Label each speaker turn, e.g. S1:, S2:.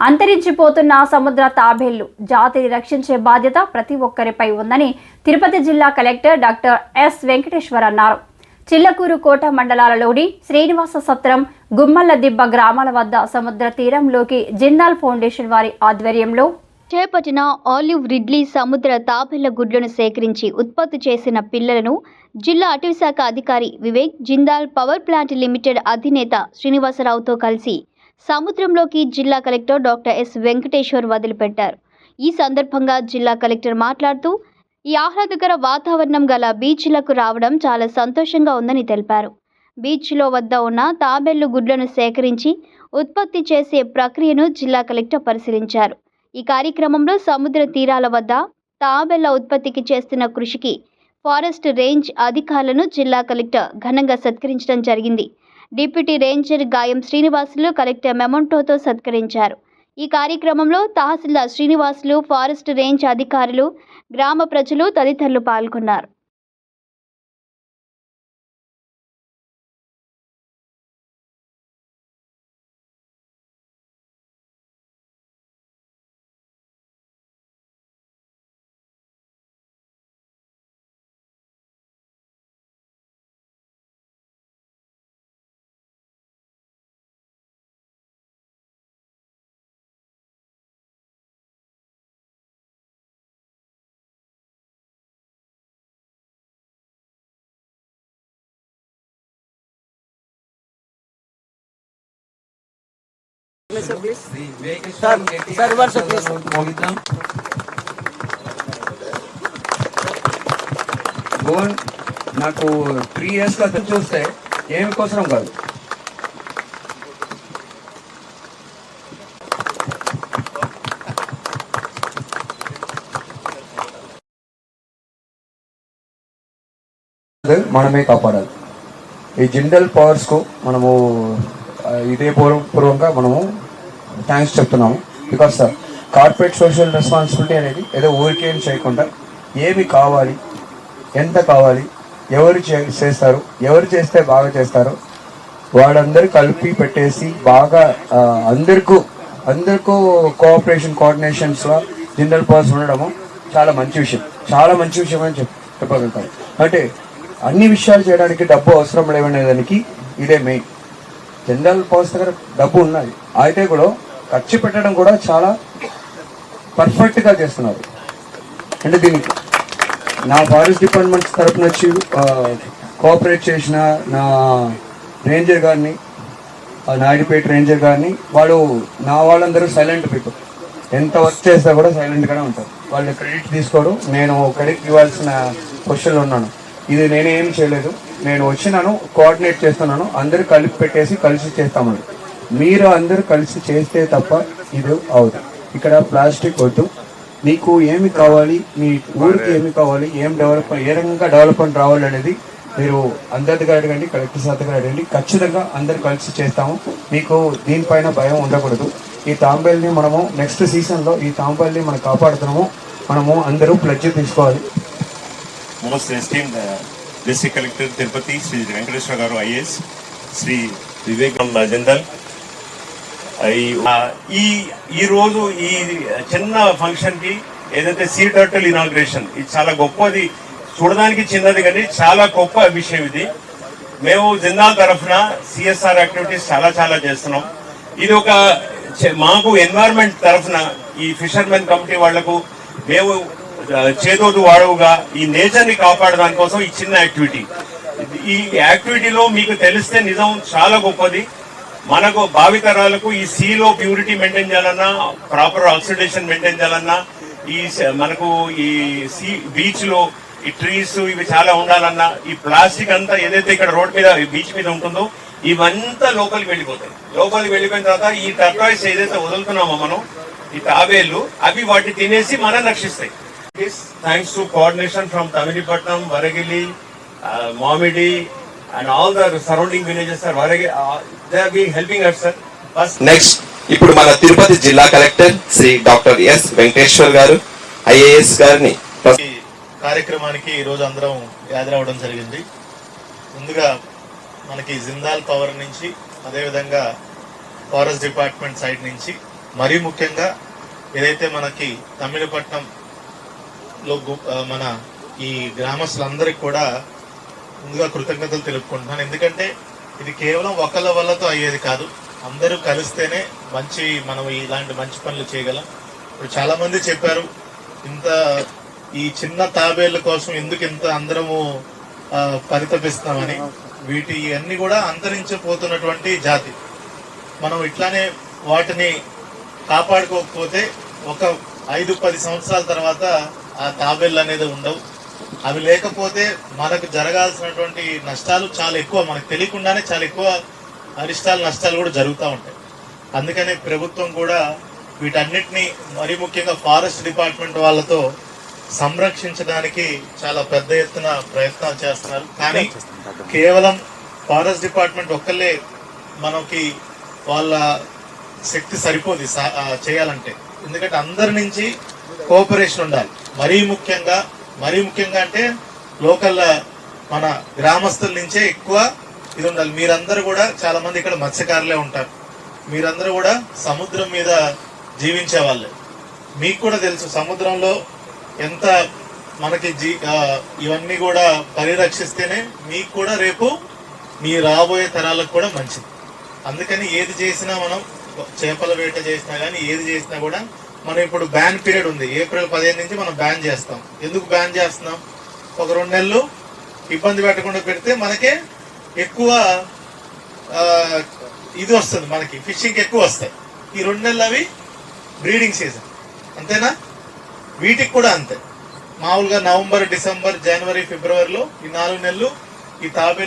S1: అంతరించిపోతున్న సముద్ర తాబేళ్ళు జాతిని రక్షించే బాధ్యత ప్రతి ఒక్కరిపై ఉందని తిరుపతి జిల్లా కలెక్టర్ డాక్టర్ ఎస్ వెంకటేశ్వర్ అన్నారు. చిల్లకూరు కోట మండలాలలోని శ్రీనివాస సత్రం గుమ్మల్ల దిబ్బ గ్రామాల వద్ద సముద్ర తీరంలోకి జిందాల్ ఫౌండేషన్ వారి ఆధ్వర్యంలో చేపట్టిన ఆలివ్ రిడ్లీ సముద్ర తాబేళ్ళ గుడ్లను సేకరించి ఉత్పత్తి చేసిన పిల్లలను జిల్లా అటవీశాఖ అధికారి Vivek Jindal power plant limited అధినేత శ్రీనివాసరావుతో కలిసి సముద్రంలోకి జిల్లా కలెక్టర్ డాక్టర్ ఎస్ వెంకటేశ్వర్ వదిలిపెట్టారు. ఈ సందర్భంగా జిల్లా కలెక్టర్ మాట్లాడుతూ ఈ ఆహ్లాదకర వాతావరణం గల బీచ్లకు రావడం చాలా సంతోషంగా ఉందని తెలిపారు. బీచ్లో వద్ద ఉన్న తాబెల్లు గుడ్లను సేకరించి ఉత్పత్తి చేసే ప్రక్రియను జిల్లా కలెక్టర్ పరిశీలించారు. ఈ కార్యక్రమంలో సముద్ర తీరాల వద్ద తాబెల్ల ఉత్పత్తికి చేస్తున్న కృషికి ఫారెస్ట్ రేంజ్ అధికారులను జిల్లా కలెక్టర్ ఘనంగా సత్కరించడం జరిగింది. డిప్యూటీ రేంజర్ గాయం శ్రీనివాసులు కలెక్టర్ మెమంటోతో సత్కరించారు. ఈ కార్యక్రమంలో తహసీల్దార్ శ్రీనివాసులు ఫారెస్ట్ రేంజ్ అధికారులు గ్రామ ప్రజలు తదితరులు పాల్గొన్నారు.
S2: సార్ సార్ రివర్స్ ప్లీజ్
S3: మోగిద్దాం గోన్ నాకు త్రీ ఇయర్స్ అతను చూస్తే ఏమి కోసరం కాదు మనమే కాపాడాలి ఈ జిండల్ పవర్స్కు మనము ఆ, ఇదే పూర్వ పూర్వంగా మనము థ్యాంక్స్ చెప్తున్నాము. బికాస్ కార్పొరేట్ సోషల్ రెస్పాన్సిబిలిటీ అనేది ఏదో ఊరికేం చేయకుండా ఏమి కావాలి ఎంత కావాలి ఎవరు చే- చేస్తారు ఎవరు చేస్తే బాగా చేస్తారు వాళ్ళందరూ కలిపి పెట్టేసి బాగా అందరికూ అందరికీ అందరికీ కోఆపరేషన్ కోఆర్డినేషన్స్లో జిండల్ పవర్స్ ఉండడము చాలా మంచి విషయం. చాలా మంచి విషయం అని చెప్ చెప్పగలుగుతాం. అంటే అన్ని విషయాలు చేయడానికి డబ్బు అవసరం లేవనే దానికి ఇదే మెయిన్ జనరల్ పవర్స్ దగ్గర డబ్బు ఉన్నది అయితే కూడా ఖర్చు పెట్టడం కూడా చాలా పర్ఫెక్ట్గా చేస్తున్నారు. అంటే దీనికి నా ఫారెస్ట్ డిపార్ట్మెంట్ తరఫున వచ్చి కోఆపరేట్ చేసిన నా రేంజర్ గారిని ఆ నాయుడుపేట రేంజర్ గారిని వాళ్ళు నా వాళ్ళందరూ సైలెంట్ పీపుల్ ఎంత వర్క్ చేస్తా కూడా సైలెంట్గానే ఉంటారు. వాళ్ళు క్రెడిట్ తీసుకోరు నేను క్రెడిట్ ఇవ్వాల్సిన క్వశ్చన్లు ఉన్నాను. ఇది నేనేం చేయలేదు. నేను వచ్చినాను కోఆర్డినేట్ చేస్తున్నాను అందరూ కలిపి పెట్టేసి కలిసి చేస్తామని. మీరు అందరూ కలిసి చేస్తే తప్ప ఇది అవదు. ఇక్కడ ప్లాస్టిక్ వద్దు. మీకు ఏమి కావాలి మీ ఊరికి ఏమి కావాలి ఏం డెవలప్ ఏ రకంగా డెవలప్మెంట్ రావాలి అనేది మీరు అందరి దగ్గర అడగండి కలెక్టర్ సార్ దగ్గర అడగండి. ఖచ్చితంగా అందరు కలిసి చేస్తాము. మీకు దీనిపైన భయం ఉండకూడదు. ఈ తాంబేల్ని మనము నెక్స్ట్ సీజన్లో ఈ తాంబేల్ని మనం కాపాడుతున్నాము. మనము అందరూ ప్లడ్జ్ తీసుకోవాలి.
S4: Most esteem uh, district collector Tirupati Shri Venkateswara garu IAS Shri Vivekananda అజెందల్ ఈ ఈ రోజు ఈ చిన్న ఫంక్షన్కి ఏదైతే సీ టర్టల్ ఇనాగ్రేషన్ ఇది చాలా గొప్పది. చూడడానికి చిన్నది కానీ చాలా గొప్ప విషయం ఇది. మేము జిందాల్ తరఫున సిఎస్ఆర్ యాక్టివిటీస్ చాలా చాలా చేస్తున్నాం. ఇది ఒక మాకు ఎన్వైర్న్మెంట్ తరఫున ఈ ఫిషర్మెన్ కమిటీ వాళ్ళకు మేము చేదోదు చేదోడు వాడవుగా ఈ నేచర్ని కాపాడడానికి కోసం ఈ చిన్న యాక్టివిటీ. ఈ యాక్టివిటీలో మీకు తెలిస్తే నిజం చాలా గొప్పది. మనకు భావితరాలకు ఈ సీలో ప్యూరిటీ మెయింటైన్ చేయాలన్నా ప్రాపర్ ఆక్సిడేషన్ మెయింటైన్ చేయాలన్నా ఈ మనకు ఈ సీ బీచ్లో ఈ ట్రీస్ ఇవి చాలా ఉండాలన్నా ఈ ప్లాస్టిక్ అంతా ఏదైతే ఇక్కడ రోడ్ మీద బీచ్ మీద ఉంటుందో ఇవంతా లోపలికి వెళ్ళిపోతాయి. లోపలికి వెళ్ళిపోయిన తర్వాత ఈ టర్కాయిస్ ఏదైతే వదులుతున్నామో మనం ఈ తాబేళ్ళు అవి వాటిని తినేసి మనం రక్షిస్తాయి. Thanks to coordination from Tamilapatnam Varagili Mamidi and all the surrounding villages sir they are being helping us sir first
S5: next ఇప్పుడు మన తిరుపతి జిల్లా collector Shri doctor S Venkateshwar garu IAS గారిని
S6: ఈ కార్యక్రమానికి ఈరోజు అందరం హాజరవడం జరిగింది. ముందుగా మనకి జిందాల్ పవర్ నుంచి అదేవిధంగా ఫారెస్ట్ డిపార్ట్మెంట్ సైడ్ నుంచి మరీ ముఖ్యంగా ఏదైతే మనకి తమిళపట్నం లో గు- ఆ, మన ఈ గ్రామస్తులందరికీ కూడా ముందుగా కృతజ్ఞతలు తెలుపుకుంటున్నాను. ఎందుకంటే ఇది కేవలం ఒకళ్ళ వల్లతో అయ్యేది కాదు. అందరూ కలిస్తేనే మంచి మనం ఇలాంటి మంచి పనులు చేయగలం. ఇప్పుడు చాలా మంది చెప్పారు ఇంత ఈ చిన్న తాబేళ్ళ కోసం ఎందుకు ఇంత అందరము పరితపిస్తామని. వీటి అన్ని కూడా అంతరించిపోతున్నటువంటి జాతి. మనం ఇట్లానే వాటిని కాపాడుకోకపోతే ఒక ఐదు పది సంవత్సరాల తర్వాత ఆ తాబేళ్ళు అనేది ఉండవు. అవి లేకపోతే మనకు జరగాల్సినటువంటి నష్టాలు చాలా ఎక్కువ మనకు తెలియకుండానే చాలా ఎక్కువ అరిష్టాలు నష్టాలు కూడా జరుగుతూ ఉంటాయి. అందుకని ప్రభుత్వం కూడా వీటన్నిటిని మరీ ముఖ్యంగా ఫారెస్ట్ డిపార్ట్మెంట్ వాళ్ళతో సంరక్షించడానికి చాలా పెద్ద ఎత్తున ప్రయత్నాలు చేస్తున్నారు. కానీ కేవలం ఫారెస్ట్ డిపార్ట్మెంట్ ఒక్కళ్ళే మనకి వాళ్ళ శక్తి సరిపోదు చేయాలంటే. ఎందుకంటే అందరి నుంచి కోఆపరేషన్ ఉండాలి. మరీ ముఖ్యంగా మరీ ముఖ్యంగా అంటే లోకల్ మన గ్రామస్తుల నుంచే ఎక్కువ ఇది ఉండాలి. మీరందరూ కూడా చాలా మంది ఇక్కడ మత్స్యకారులే ఉంటారు. మీరందరూ కూడా సముద్రం మీద జీవించే వాళ్ళే. మీకు కూడా తెలుసు సముద్రంలో ఎంత మనకి జీ ఇవన్నీ కూడా పరిరక్షిస్తేనే మీకు కూడా రేపు మీ రాబోయే తరాలకు కూడా మంచిది. అందుకని ఏది చేసినా మనం చేపల వేట చేసినా కానీ ఏది చేసినా కూడా మనం ఇప్పుడు బ్యాన్ పీరియడ్ ఉంది. ఏప్రిల్ పదిహేను నుంచి మనం బ్యాన్ చేస్తాం. ఎందుకు బ్యాన్ చేస్తున్నాం? ఒక రెండు నెలలు ఇబ్బంది పెట్టకుండా పెడితే మనకే ఎక్కువ ఇది వస్తుంది మనకి. ఫిషింగ్ ఎక్కువ వస్తాయి. ఈ రెండు నెలలు అవి బ్రీడింగ్ సీజన్ అంతేనా? వీటికి కూడా అంతే. మామూలుగా నవంబర్ డిసెంబర్ జనవరి ఫిబ్రవరిలో ఈ నాలుగు నెలలు ఈ తాబేలు